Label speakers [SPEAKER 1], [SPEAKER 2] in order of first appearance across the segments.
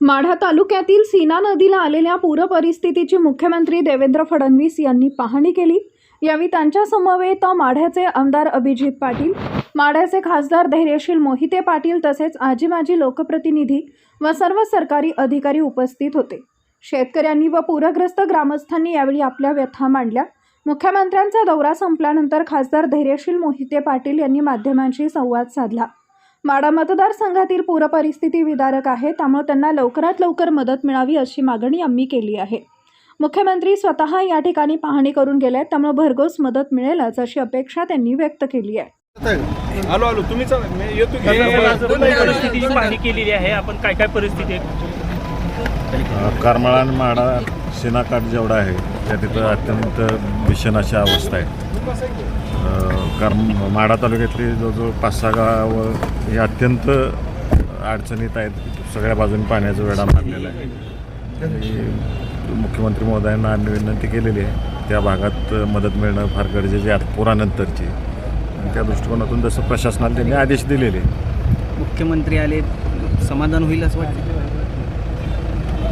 [SPEAKER 1] माढा तालुक्यातील सीना नदीला आलेल्या पूरपरिस्थितीची मुख्यमंत्री देवेंद्र फडणवीस यांनी पाहणी केली. यावेळी त्यांच्या समवेत माढ्याचे आमदार अभिजित पाटील माढ्याचे खासदार धैर्यशील मोहिते पाटील तसेच आजी माजी लोकप्रतिनिधी व सर्व सरकारी अधिकारी उपस्थित होते. शेतकऱ्यांनी व पूरग्रस्त ग्रामस्थांनी यावेळी आपल्या व्यथा मांडल्या. मुख्यमंत्र्यांचा दौरा संपल्यानंतर खासदार धैर्यशील मोहिते पाटील यांनी माध्यमांशी संवाद साधला. माडा मतदारसंघातील पूर परिस्थिती विदारक आहे त्यामुळे त्यांना लवकरात लवकर मदत मिळावी अशी मागणी आम्ही केली आहे. मुख्यमंत्री स्वतः या ठिकाणी पाहणी करून गेले त्यामुळे भरघोस मदत मिळेलच अशी अपेक्षा त्यांनी व्यक्त केली आहे.
[SPEAKER 2] आलो आलो तुम्ही चला मी येतो की
[SPEAKER 3] पूर्ण परिस्थितीची पाहणी केलेली आहे आपण काय काय परिस्थिती आहे?
[SPEAKER 4] करमाळा आणि माडा शेणाकाठ जेवढा आहे त्या तिथं अत्यंत भीषण अशी अवस्था आहे. कारण माडा तालुक्यातली जवळजवळ पाच सहा गावं हे अत्यंत अडचणीत आहेत. सगळ्या बाजूने पाण्याचा वेढा मारलेला आहे. आणि मुख्यमंत्री महोदयांना आम्ही विनंती केलेली आहे त्या भागात मदत मिळणं फार गरजेचे आहे पुरानंतरची. आणि त्या दृष्टिकोनातून जसं प्रशासनाला त्यांनी आदेश दिलेले.
[SPEAKER 5] मुख्यमंत्री आले समाधान होईल असं वाटतं?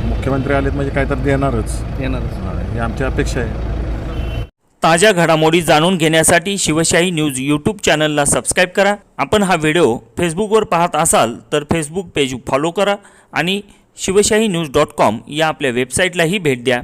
[SPEAKER 4] मुख्यमंत्री आलेत म्हणजे काय तर देणारच.
[SPEAKER 5] येणारच
[SPEAKER 4] हा, ही आमची अपेक्षा आहे.
[SPEAKER 3] ताज्या घडामोडी जाणून घेण्यासाठी शिवशाही न्यूज यूट्यूब चॅनलला सबस्क्राईब करा. आपण हा व्हिडिओ फेसबुकवर पाहत असाल तर फेसबुक पेज फॉलो करा आणि शिवशाही न्यूज डॉट कॉम या आपल्या वेबसाईटलाही भेट द्या.